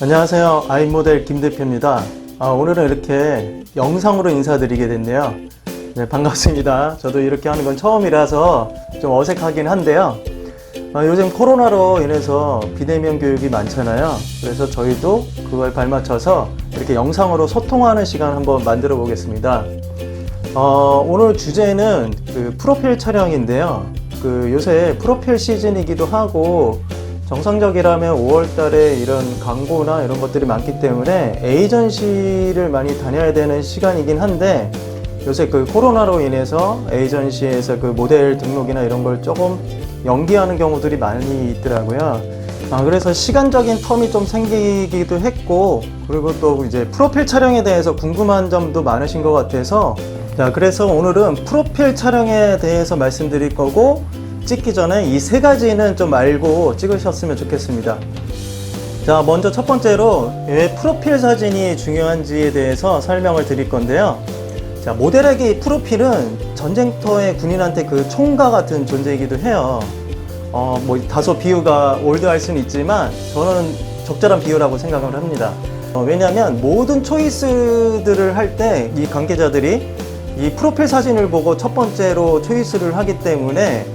안녕하세요. 아이모델 김 대표입니다. 아, 오늘은 이렇게 영상으로 인사드리게 됐네요. 네, 반갑습니다. 저도 이렇게 하는 건 처음이라서 좀 어색하긴 한데요. 아, 요즘 코로나로 인해서 비대면 교육이 많잖아요. 그래서 저희도 그걸 발맞춰서 이렇게 영상으로 소통하는 시간 한번 만들어 보겠습니다. 어, 오늘 주제는 그 프로필 촬영인데요. 그 요새 프로필 시즌이기도 하고 정상적이라면 5월 달에 이런 광고나 이런 것들이 많기 때문에 에이전시를 많이 다녀야 되는 시간이긴 한데 요새 그 코로나로 인해서 에이전시에서 그 모델 등록이나 이런 걸 조금 연기하는 경우들이 많이 있더라고요. 아, 그래서 시간적인 텀이 좀 생기기도 했고, 그리고 또 이제 프로필 촬영에 대해서 궁금한 점도 많으신 것 같아서, 자, 그래서 오늘은 프로필 촬영에 대해서 말씀드릴 거고, 찍기 전에 이 세 가지는 좀 알고 찍으셨으면 좋겠습니다. 자, 먼저 첫 번째로 왜 프로필 사진이 중요한지에 대해서 설명을 드릴 건데요. 자, 모델에게 이 프로필은 전쟁터의 군인한테 그 총과 같은 존재이기도 해요. 어, 뭐 다소 비유가 올드할 수는 있지만 저는 적절한 비유라고 생각을 합니다. 어, 왜냐하면 모든 초이스들을 할 때 이 관계자들이 이 프로필 사진을 보고 첫 번째로 초이스를 하기 때문에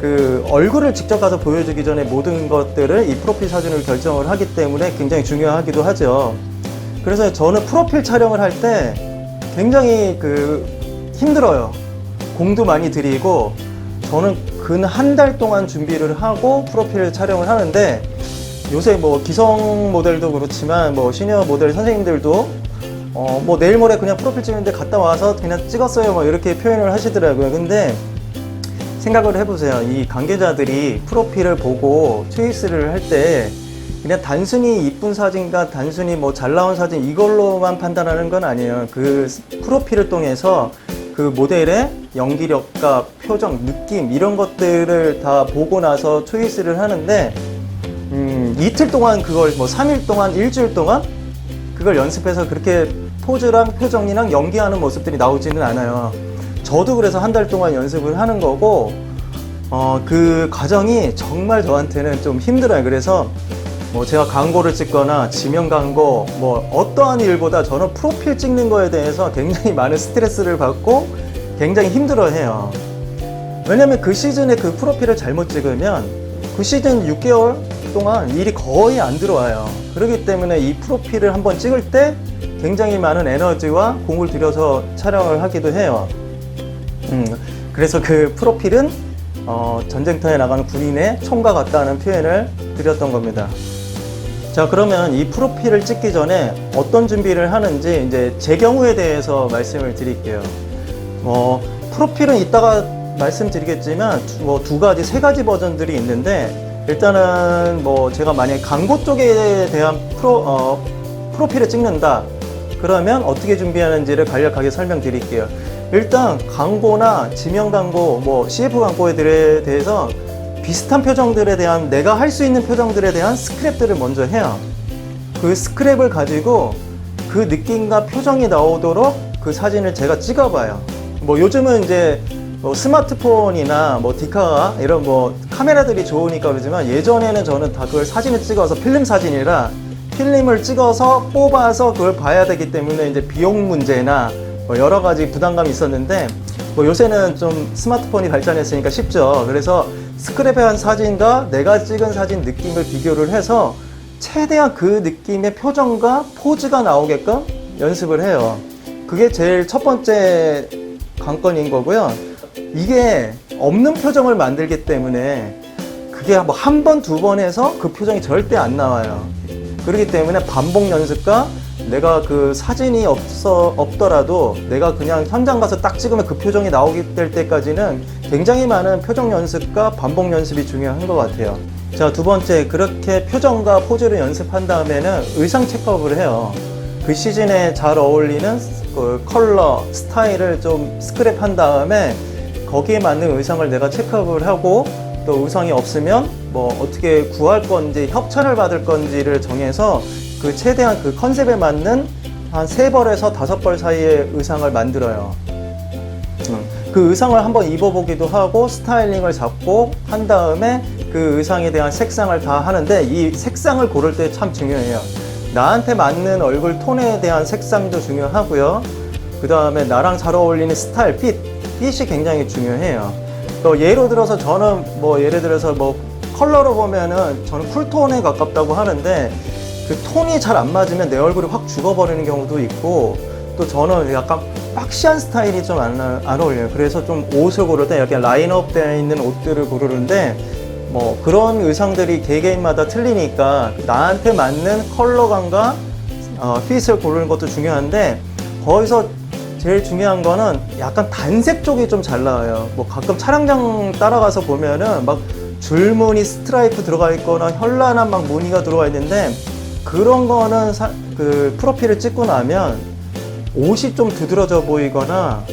그 얼굴을 직접 가서 보여주기 전에 모든 것들을 이 프로필 사진을 결정을 하기 때문에 굉장히 중요하기도 하죠. 그래서 저는 프로필 촬영을 할 때 굉장히 그 힘들어요. 공도 많이 들이고 저는 근 한 달 동안 준비를 하고 프로필 촬영을 하는데 요새 뭐 기성 모델도 그렇지만 뭐 시니어 모델 선생님들도 어 뭐 내일 모레 그냥 프로필 찍는데 갔다 와서 그냥 찍었어요 뭐 이렇게 표현을 하시더라고요. 근데 생각을 해보세요. 이 관계자들이 프로필을 보고 초이스를 할때 그냥 단순히 이쁜 사진과 단순히 뭐 잘 나온 사진 이걸로만 판단하는 건 아니에요. 그 프로필을 통해서 그 모델의 연기력과 표정, 느낌 이런 것들을 다 보고 나서 초이스를 하는데 음, 이틀 동안 그걸 뭐 3일 동안 일주일 동안 그걸 연습해서 그렇게 포즈랑 표정이랑 연기하는 모습들이 나오지는 않아요. 저도 그래서 한 달 동안 연습을 하는 거고, 어, 그 과정이 정말 저한테는 좀 힘들어요. 그래서 뭐 제가 광고를 찍거나 지명 광고, 뭐 어떠한 일보다 저는 프로필 찍는 거에 대해서 굉장히 많은 스트레스를 받고 굉장히 힘들어 해요. 왜냐면 그 시즌에 그 프로필을 잘못 찍으면 그 시즌 6개월 동안 일이 거의 안 들어와요. 그렇기 때문에 이 프로필을 한번 찍을 때 굉장히 많은 에너지와 공을 들여서 촬영을 하기도 해요. 음, 그래서 그 프로필은 어, 전쟁터에 나가는 군인의 총과 같다는 표현을 드렸던 겁니다. 자, 그러면 이 프로필을 찍기 전에 어떤 준비를 하는지 이제 제 경우에 대해서 말씀을 드릴게요. 뭐, 프로필은 이따가 말씀드리겠지만 뭐 두 가지, 세 가지 버전들이 있는데 일단은 뭐 제가 만약에 광고 쪽에 대한 프로, 어, 프로필을 찍는다. 그러면 어떻게 준비하는지를 간략하게 설명드릴게요. 일단 광고나 지명 광고, 뭐 CF 광고에 대해서 비슷한 표정들에 대한 내가 할 수 있는 표정들에 대한 스크랩들을 먼저 해요. 그 스크랩을 가지고 그 느낌과 표정이 나오도록 그 사진을 제가 찍어봐요. 뭐 요즘은 이제 뭐 스마트폰이나 뭐 디카 이런 뭐 카메라들이 좋으니까 그러지만 예전에는 저는 다 그걸 사진을 찍어서 필름 사진이라 필름을 찍어서 뽑아서 그걸 봐야 되기 때문에 이제 비용 문제나 뭐 여러 가지 부담감이 있었는데 뭐 요새는 좀 스마트폰이 발전했으니까 쉽죠. 그래서 스크랩한 사진과 내가 찍은 사진 느낌을 비교를 해서 최대한 그 느낌의 표정과 포즈가 나오게끔 연습을 해요. 그게 제일 첫 번째 관건인 거고요. 이게 없는 표정을 만들기 때문에 그게 뭐 한 번, 두 번 해서 그 표정이 절대 안 나와요. 그렇기 때문에 반복 연습과 내가 그 사진이 없어, 없더라도 내가 그냥 현장 가서 딱 찍으면 그 표정이 나오게 될 때까지는 굉장히 많은 표정 연습과 반복 연습이 중요한 것 같아요. 자, 두 번째, 그렇게 표정과 포즈를 연습한 다음에는 의상 체크업을 해요. 그 시즌에 잘 어울리는 그 컬러, 스타일을 좀 스크랩 한 다음에 거기에 맞는 의상을 내가 체크업을 하고 또 의상이 없으면 뭐 어떻게 구할 건지 협찬을 받을 건지를 정해서 그 최대한 그 컨셉에 맞는 한 세 벌에서 다섯 벌 사이의 의상을 만들어요. 음, 그 의상을 한번 입어보기도 하고 스타일링을 잡고 한 다음에 그 의상에 대한 색상을 다 하는데 이 색상을 고를 때 참 중요해요. 나한테 맞는 얼굴 톤에 대한 색상도 중요하고요. 그 다음에 나랑 잘 어울리는 스타일, 핏, 핏이 굉장히 중요해요. 또 예로 들어서 저는 뭐 예를 들어서 뭐 컬러로 보면은 저는 쿨톤에 가깝다고 하는데 그 톤이 잘 안 맞으면 내 얼굴이 확 죽어버리는 경우도 있고 또 저는 약간 박시한 스타일이 좀 안 안 어울려요. 그래서 좀 옷을 고를 때 이렇게 라인업 되어 있는 옷들을 고르는데 뭐 그런 의상들이 개개인마다 틀리니까 나한테 맞는 컬러감과 어, 핏을 고르는 것도 중요한데 거기서 제일 중요한 거는 약간 단색 쪽이 좀 잘 나와요. 뭐 가끔 촬영장 따라가서 보면은 막 줄무늬 스트라이프 들어가 있거나 현란한 막 무늬가 들어가 있는데 그런 거는 사- 그 프로필을 찍고 나면 옷이 좀 두드러져 보이거나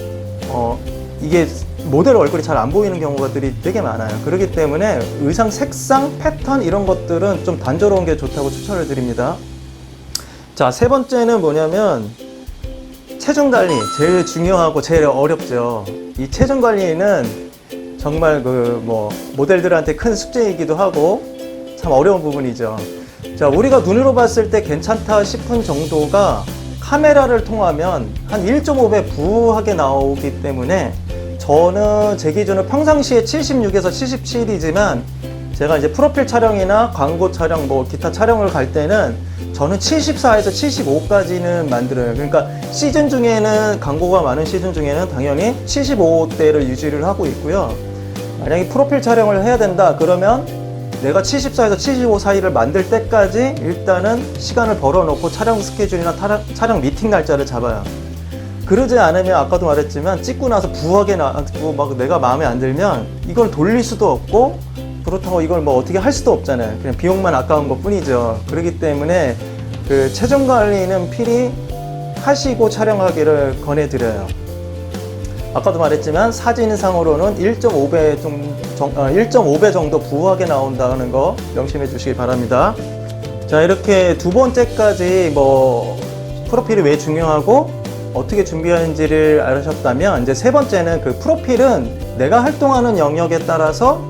어 이게 모델 얼굴이 잘 안 보이는 경우가들이 되게 많아요. 그렇기 때문에 의상 색상, 패턴 이런 것들은 좀 단조로운 게 좋다고 추천을 드립니다. 자, 세 번째는 뭐냐면 체중 관리 제일 중요하고 제일 어렵죠. 이 체중 관리는 정말 그 뭐 모델들한테 큰 숙제이기도 하고 참 어려운 부분이죠. 자, 우리가 눈으로 봤을 때 괜찮다 싶은 정도가 카메라를 통하면 한 1.5배 부하게 나오기 때문에 저는 제 기준은 평상시에 76에서 77이지만 제가 이제 프로필 촬영이나 광고 촬영, 뭐 기타 촬영을 갈 때는 저는 74에서 75까지는 만들어요. 그러니까 시즌 중에는 광고가 많은 시즌 중에는 당연히 75대를 유지를 하고 있고요. 만약에 프로필 촬영을 해야 된다 그러면 내가 74에서 75 사이를 만들 때까지 일단은 시간을 벌어놓고 촬영 스케줄이나 타라- 촬영 미팅 날짜를 잡아요. 그러지 않으면 아까도 말했지만 찍고 나서 부하게 나고 막 내가 마음에 안 들면 이걸 돌릴 수도 없고 그렇다고 이걸 뭐 어떻게 할 수도 없잖아요. 그냥 비용만 아까운 것 뿐이죠. 그렇기 때문에 그 체중 관리는 필히 하시고 촬영하기를 권해드려요. 아까도 말했지만 사진상으로는 1.5배 좀, 정, 1.5배 정도 부하게 나온다는 거 명심해 주시기 바랍니다. 자, 이렇게 두 번째까지 뭐 프로필이 왜 중요하고 어떻게 준비하는지를 알으셨다면 이제 세 번째는 그 프로필은 내가 활동하는 영역에 따라서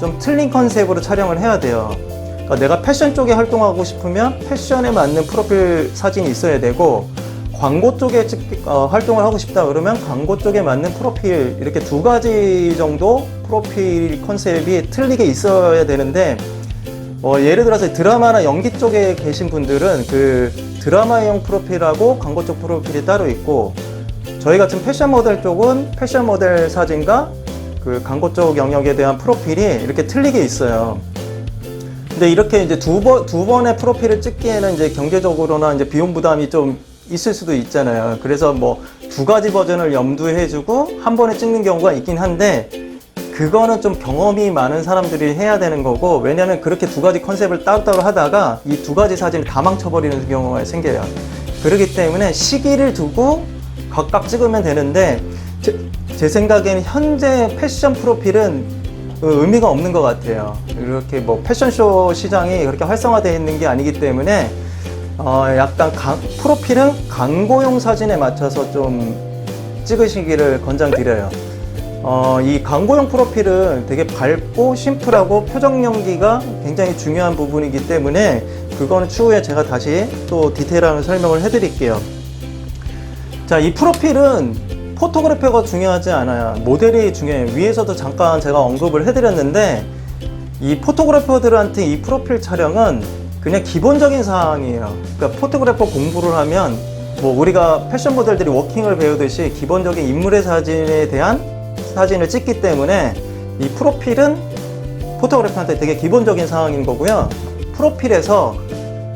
좀 틀린 컨셉으로 촬영을 해야 돼요. 그러니까 내가 패션 쪽에 활동하고 싶으면 패션에 맞는 프로필 사진이 있어야 되고 광고 쪽에 찍, 어, 활동을 하고 싶다 그러면 광고 쪽에 맞는 프로필 이렇게 두 가지 정도 프로필 컨셉이 틀리게 있어야 되는데 뭐 예를 들어서 드라마나 연기 쪽에 계신 분들은 그 드라마용 프로필하고 광고 쪽 프로필이 따로 있고 저희 같은 패션 모델 쪽은 패션 모델 사진과 그 광고 쪽 영역에 대한 프로필이 이렇게 틀리게 있어요. 근데 이렇게 이제 두 번, 두 번의 프로필을 찍기에는 이제 경제적으로나 이제 비용 부담이 좀 있을 수도 있잖아요. 그래서 뭐 두 가지 버전을 염두에 해주고 한 번에 찍는 경우가 있긴 한데 그거는 좀 경험이 많은 사람들이 해야 되는 거고 왜냐면 그렇게 두 가지 컨셉을 따로따로 하다가 이 두 가지 사진을 다 망쳐버리는 경우가 생겨요. 그렇기 때문에 시기를 두고 각각 찍으면 되는데 제, 제 생각에는 현재 패션 프로필은 그 의미가 없는 것 같아요. 이렇게 뭐 패션쇼 시장이 그렇게 활성화되어 있는 게 아니기 때문에 어, 약간 강- 프로필은 광고용 사진에 맞춰서 좀 찍으시기를 권장드려요. 어, 이 광고용 프로필은 되게 밝고 심플하고 표정 연기가 굉장히 중요한 부분이기 때문에 그거는 추후에 제가 다시 또 디테일한 설명을 해드릴게요. 자, 이 프로필은 포토그래퍼가 중요하지 않아요. 모델이 중요해요. 위에서도 잠깐 제가 언급을 해드렸는데 이 포토그래퍼들한테 이 프로필 촬영은 그냥 기본적인 사항이에요. 그러니까 포토그래퍼 공부를 하면 뭐 우리가 패션 모델들이 워킹을 배우듯이 기본적인 인물의 사진에 대한 사진을 찍기 때문에 이 프로필은 포토그래퍼한테 되게 기본적인 사항인 거고요. 프로필에서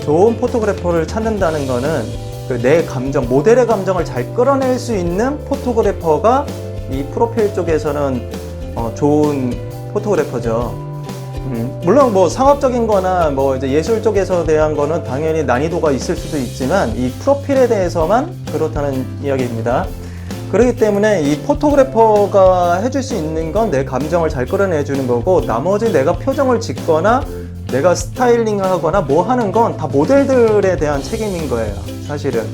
좋은 포토그래퍼를 찾는다는 거는 그 내 감정, 모델의 감정을 잘 끌어낼 수 있는 포토그래퍼가 이 프로필 쪽에서는 어, 좋은 포토그래퍼죠. 음, 물론 뭐 상업적인 거나 뭐 이제 예술 쪽에서 대한 거는 당연히 난이도가 있을 수도 있지만 이 프로필에 대해서만 그렇다는 이야기입니다. 그렇기 때문에 이 포토그래퍼가 해줄 수 있는 건 내 감정을 잘 끌어내 주는 거고 나머지 내가 표정을 짓거나 내가 스타일링을 하거나 뭐 하는 건 다 모델들에 대한 책임인 거예요 사실은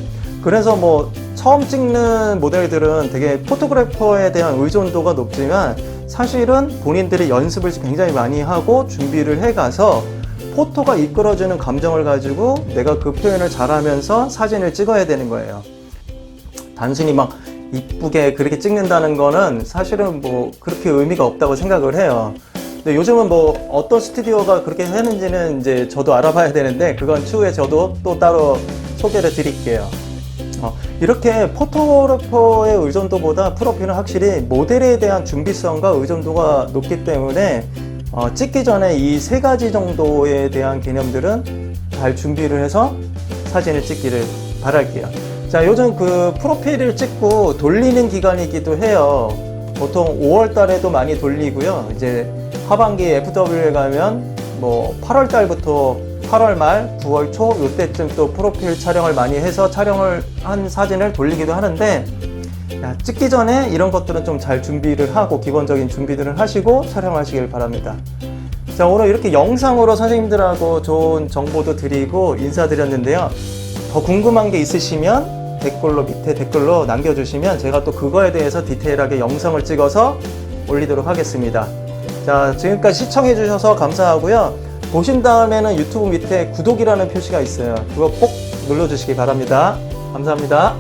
그래서 뭐 처음 찍는 모델들은 되게 포토그래퍼에 대한 의존도가 높지만 사실은 본인들이 연습을 굉장히 많이 하고 준비를 해가서 포토가 이끌어주는 감정을 가지고 내가 그 표현을 잘하면서 사진을 찍어야 되는 거예요. 단순히 막 이쁘게 그렇게 찍는다는 거는 사실은 뭐 그렇게 의미가 없다고 생각을 해요. 근데 요즘은 뭐 어떤 스튜디오가 그렇게 하는지는 이제 저도 알아봐야 되는데 그건 추후에 저도 또 따로 소개를 드릴게요. 어, 이렇게 포토그래퍼의 의존도보다 프로필은 확실히 모델에 대한 준비성과 의존도가 높기 때문에 어, 찍기 전에 이 세 가지 정도에 대한 개념들은 잘 준비를 해서 사진을 찍기를 바랄게요. 자, 요즘 그 프로필을 찍고 돌리는 기간이기도 해요. 보통 5월 달에도 많이 돌리고요. 이제 하반기 FW에 가면 뭐 8월 달부터 8월 말, 9월 초 요때쯤 또 프로필 촬영을 많이 해서 촬영을 한 사진을 돌리기도 하는데 야, 찍기 전에 이런 것들은 좀 잘 준비를 하고 기본적인 준비들을 하시고 촬영하시길 바랍니다. 자, 오늘 이렇게 영상으로 선생님들하고 좋은 정보도 드리고 인사드렸는데요. 더 궁금한 게 있으시면 댓글로 밑에 댓글로 남겨주시면 제가 또 그거에 대해서 디테일하게 영상을 찍어서 올리도록 하겠습니다. 자, 지금까지 시청해주셔서 감사하고요. 보신 다음에는 유튜브 밑에 구독이라는 표시가 있어요. 그거 꼭 눌러주시기 바랍니다. 감사합니다.